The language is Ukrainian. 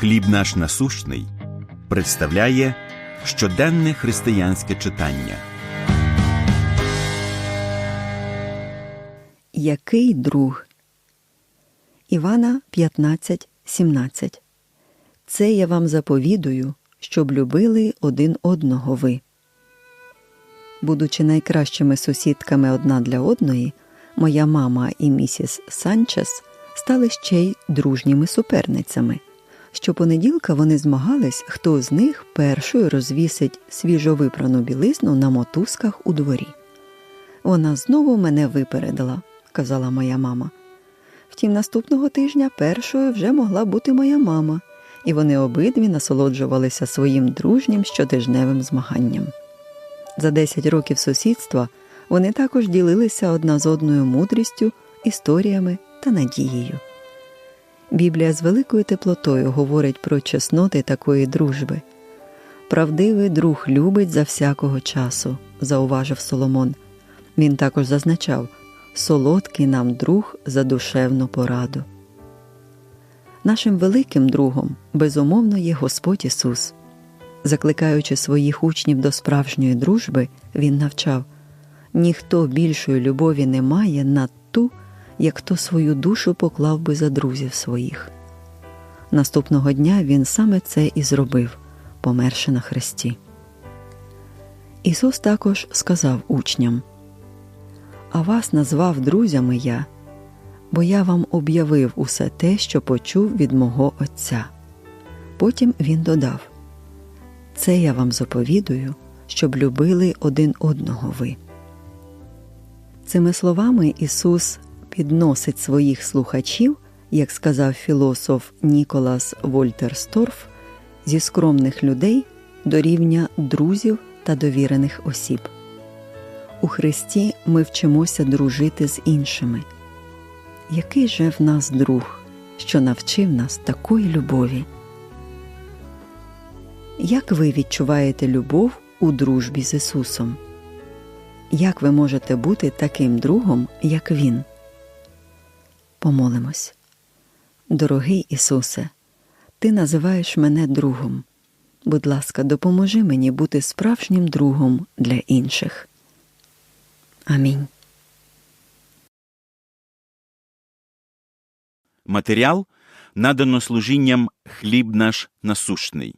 Хліб наш насущний представляє щоденне християнське читання. Який друг? Івана 15, 17. Це я вам заповідую, щоб любили один одного ви. Будучи найкращими сусідками одна для одної, моя мама і місіс Санчес стали ще й дружніми суперницями. Щопонеділка вони змагались, хто з них першою розвісить свіжовипрану білизну на мотузках у дворі. Вона знову мене випередила, казала моя мама. Втім, наступного тижня першою вже могла бути моя мама, і вони обидві насолоджувалися своїм дружнім щотижневим змаганням. За 10 років сусідства вони також ділилися одна з одною мудрістю, історіями та надією. Біблія з великою теплотою говорить про чесноти такої дружби. Правдивий друг любить за всякого часу, зауважив Соломон. Він також зазначав солодкий нам друг за душевну пораду. Нашим великим другом, безумовно, є Господь Ісус. Закликаючи своїх учнів до справжньої дружби, Він навчав ніхто більшої любові не має над ту, як хто свою душу поклав би за друзів своїх. Наступного дня він саме це і зробив, померши на хресті. Ісус також сказав учням А вас назвав друзями я, бо я вам об'явив усе те, що почув від мого Отця. Потім він додав Це я вам заповідую, щоб любили один одного ви. Цими словами Ісус підносить своїх слухачів, як сказав філософ Ніколас Вольтерсторф, зі скромних людей до рівня друзів та довірених осіб. У Христі ми вчимося дружити з іншими. Який же в нас друг, що навчив нас такої любові? Як ви відчуваєте любов у дружбі з Ісусом? Як ви можете бути таким другом, як Він? Помолимось. Дорогий Ісусе, Ти називаєш мене другом. Будь ласка, допоможи мені бути справжнім другом для інших. Амінь. Матеріал надано служінням хліб наш насущний.